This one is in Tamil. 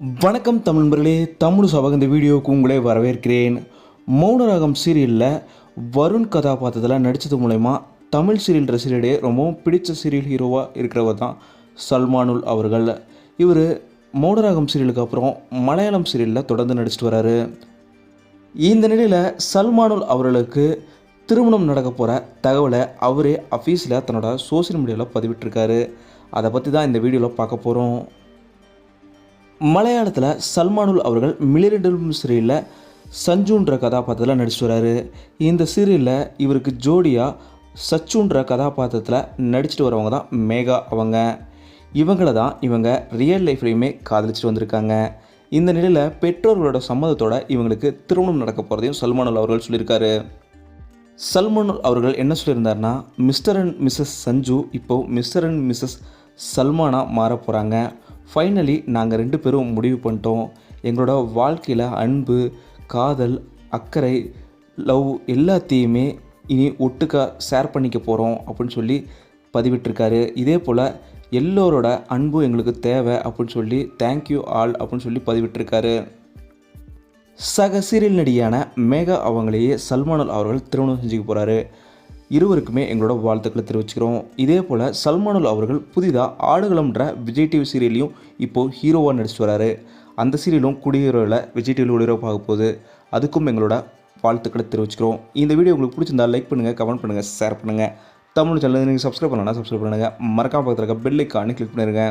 வணக்கம் தமிழ் நண்பர்களே தமிழ் சபக இந்த வீடியோவுக்கு உங்களே வரவேற்கிறேன். மௌனராகம் சீரியலில் வருண் கதாபாத்திரத்தில் நடித்தது மூலயமா தமிழ் சீரியல் ரசிகர்களிடையே ரொம்பவும் பிடிச்ச சீரியல் ஹீரோவாக இருக்கிறவர் தான் சல்மானுல் அவர்கள். இவர் மௌனராகம் சீரியலுக்கு அப்புறம் மலையாளம் சீரியலில் தொடர்ந்து நடிச்சிட்டு வராரு. இந்த நிலையில் சல்மானுல் அவர்களுக்கு திருமணம் நடக்க போகிற தகவலை அவரே அஃபீஸில் தன்னோட சோஷியல் மீடியாவில் பதிவிட்டிருக்காரு. அதை பற்றி தான் இந்த வீடியோவில் பார்க்க போகிறோம் மலையாளத்தில் சல்மானுல் அவர்கள் மிளிரடும் சீரியலில் சஞ்சுன்ற கதாபாத்திரத்தில் நடிச்சுட்டு வராரு. இந்த சீரியலில் இவருக்கு ஜோடியாக சச்சுன்ற கதாபாத்திரத்தில் நடிச்சிட்டு வரவங்க தான் மேகா அவங்க. இவங்கள தான் இவங்க ரியல் லைஃப்லையுமே காதலிச்சிட்டு வந்திருக்காங்க. இந்த நிலையில் பெற்றோர்களோட சம்மதத்தோட இவங்களுக்கு திருமணம் நடக்க போகிறதையும் சல்மானுல் அவர்கள் சொல்லியிருக்காரு. சல்மான் அவர்கள் என்ன சொல்லியிருந்தாருன்னா மிஸ்டர் அண்ட் மிஸ்ஸஸ் சஞ்சு இப்போ மிஸ்டர் அண்ட் மிஸ்ஸஸ் சல்மானாக மாற போகிறாங்க ஃபைனலி நாங்கள் ரெண்டு பேரும் முடிவு பண்ணிட்டோம். எங்களோட வாழ்க்கையில் அன்பு காதல் அக்கறை லவ் எல்லாத்தையுமே இனி ஒட்டுக்கா ஷேர் பண்ணிக்க போகிறோம் அப்படின்னு சொல்லி பதிவிட்டிருக்காரு. இதே போல் எல்லோரோட அன்பும் எங்களுக்கு தேவை அப்படின்னு சொல்லி தேங்க்யூ ஆல் அப்படின்னு சொல்லி பதிவிட்டிருக்காரு. சக சீரியல் நடிகையான மேகா அவங்களையே சல்மானல் அவர்கள் திருமணம் செஞ்சுக்க போகிறாரு இருவருக்குமே எங்களோட வாழ்த்துக்களை தெரிவிச்சுக்கிறோம். இதே போல் சல்மானுல் அவர்கள் புதிதாக ஆடுகளம்ன்ற விஜய் டிவி சீரியல்லையும் இப்போது ஹீரோவாக நடிச்சு வராரு. அந்த சீரியலும் குடியுறவில் விஜய் டிவியில் ஒளிபரப்பாக போகுது. அதுக்கும் எங்களோட வாழ்த்துக்களை தெரிவிச்சுக்கிறோம். இந்த வீடியோ உங்களுக்கு பிடிச்சிருந்தா லைக் பண்ணுங்கள் கமெண்ட் பண்ணுங்கள் ஷேர் பண்ணுங்கள் தமிழ் சேனல் நீங்கள் சப்ஸ்கிரைப் பண்ணலாம் சப்ஸ்கிரைப் பண்ணுங்கள் மறக்காம பக்கத்தில் இருக்க பெல் ஐக்கானு கிளிக் பண்ணிடுங்க